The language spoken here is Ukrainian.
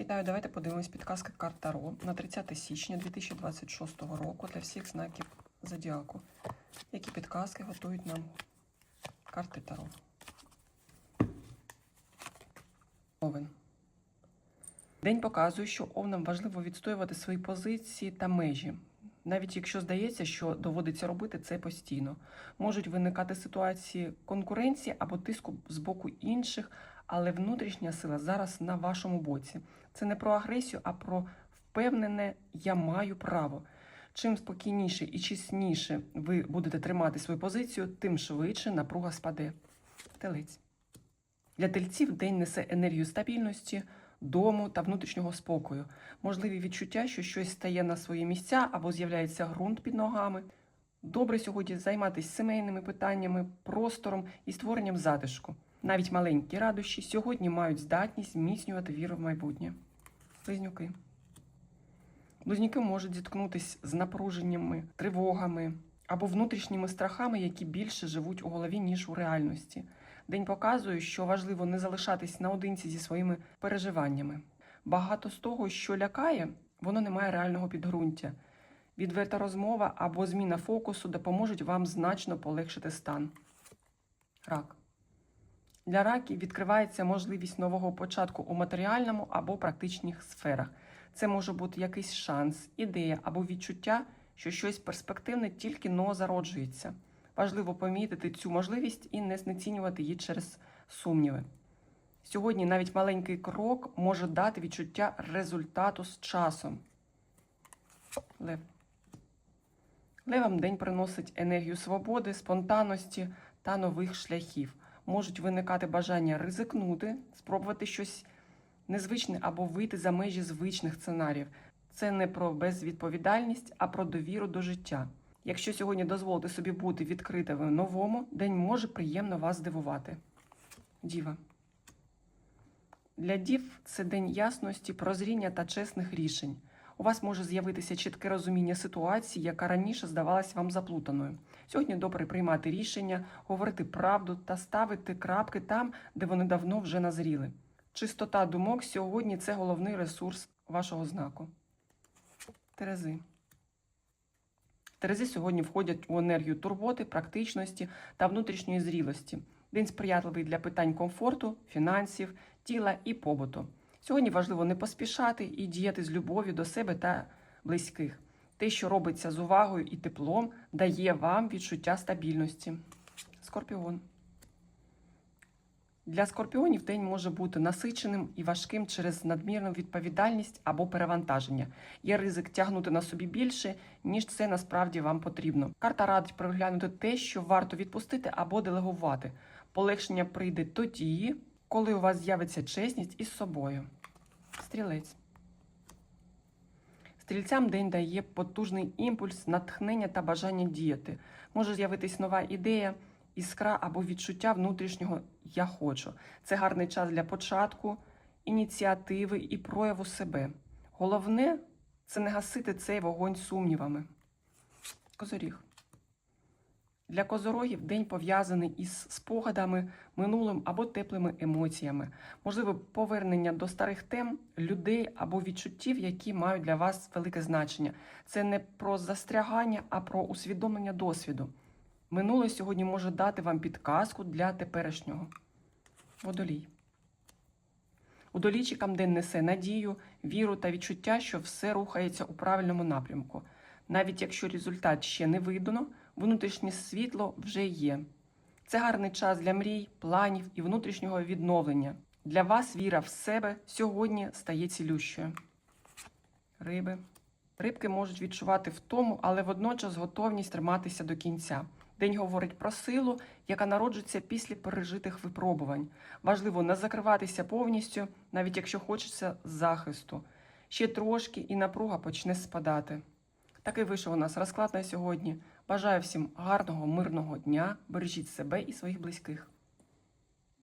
Вітаю, давайте подивимось підказки карт Таро на 30 січня 2026 року для всіх знаків Зодіаку. Які підказки готують нам карти Таро? Овен. День показує, що овнам важливо відстоювати свої позиції та межі. Навіть якщо здається, що доводиться робити це постійно, можуть виникати ситуації конкуренції або тиску з боку інших, але внутрішня сила зараз на вашому боці. Це не про агресію, а про впевнене я маю право. Чим спокійніше і чесніше ви будете тримати свою позицію, тим швидше напруга спаде. Телець. Для тельців день несе енергію стабільності, дому та внутрішнього спокою, можливі відчуття, що щось стає на свої місця або з'являється ґрунт під ногами. Добре сьогодні займатися сімейними питаннями, простором і створенням затишку. Навіть маленькі радощі сьогодні мають здатність зміцнювати віру в майбутнє. Близнюки. Близнюки можуть зіткнутися з напруженнями, тривогами або внутрішніми страхами, які більше живуть у голові, ніж у реальності. День показує, що важливо не залишатись наодинці зі своїми переживаннями. Багато з того, що лякає, воно не має реального підґрунтя. Відверта розмова або зміна фокусу допоможуть вам значно полегшити стан. Рак. Для раків відкривається можливість нового початку у матеріальному або практичних сферах. Це може бути якийсь шанс, ідея або відчуття, що щось перспективне тільки но зароджується. Важливо помітити цю можливість і не знецінювати її через сумніви. Сьогодні навіть маленький крок може дати відчуття результату з часом. Лев. Левам день приносить енергію свободи, спонтанності та нових шляхів. Можуть виникати бажання ризикнути, спробувати щось незвичне або вийти за межі звичних сценаріїв. Це не про безвідповідальність, а про довіру до життя. Якщо сьогодні дозволити собі бути відкритими новому, день може приємно вас здивувати. Діва. Для дів це день ясності, прозріння та чесних рішень. У вас може з'явитися чітке розуміння ситуації, яка раніше здавалась вам заплутаною. Сьогодні добре приймати рішення, говорити правду та ставити крапки там, де вони давно вже назріли. Чистота думок сьогодні це головний ресурс вашого знаку. Терези. Терези сьогодні входять у енергію турботи, практичності та внутрішньої зрілості. День сприятливий для питань комфорту, фінансів, тіла і побуту. Сьогодні важливо не поспішати і діяти з любов'ю до себе та близьких. Те, що робиться з увагою і теплом, дає вам відчуття стабільності. Скорпіон. Для скорпіонів день може бути насиченим і важким через надмірну відповідальність або перевантаження. Є ризик тягнути на собі більше, ніж це насправді вам потрібно. Карта радить проглянути те, що варто відпустити або делегувати. Полегшення прийде тоді, коли у вас з'явиться чесність із собою. Стрілець. Стрільцям день дає потужний імпульс, натхнення та бажання діяти. Може з'явитись нова ідея, іскра або відчуття внутрішнього я хочу. Це гарний час для початку, ініціативи і прояву себе. Головне це не гасити цей вогонь сумнівами. Козоріг. Для козорогів день пов'язаний із спогадами, минулим або теплими емоціями, можливе повернення до старих тем, людей або відчуттів, які мають для вас велике значення. Це не про застрягання, а про усвідомлення досвіду. Минуле сьогодні може дати вам підказку для теперішнього. Водолій. Удолічикам день несе надію, віру та відчуття, що все рухається у правильному напрямку. Навіть якщо результат ще не видано, внутрішнє світло вже є. Це гарний час для мрій, планів і внутрішнього відновлення. Для вас віра в себе сьогодні стає цілющою. Риби. Рибки можуть відчувати втому, але водночас готовність триматися до кінця. День говорить про силу, яка народжується після пережитих випробувань. Важливо не закриватися повністю, навіть якщо хочеться захисту. Ще трошки і напруга почне спадати. Такий вийшов у нас розклад на сьогодні. Бажаю всім гарного, мирного дня. Бережіть себе і своїх близьких.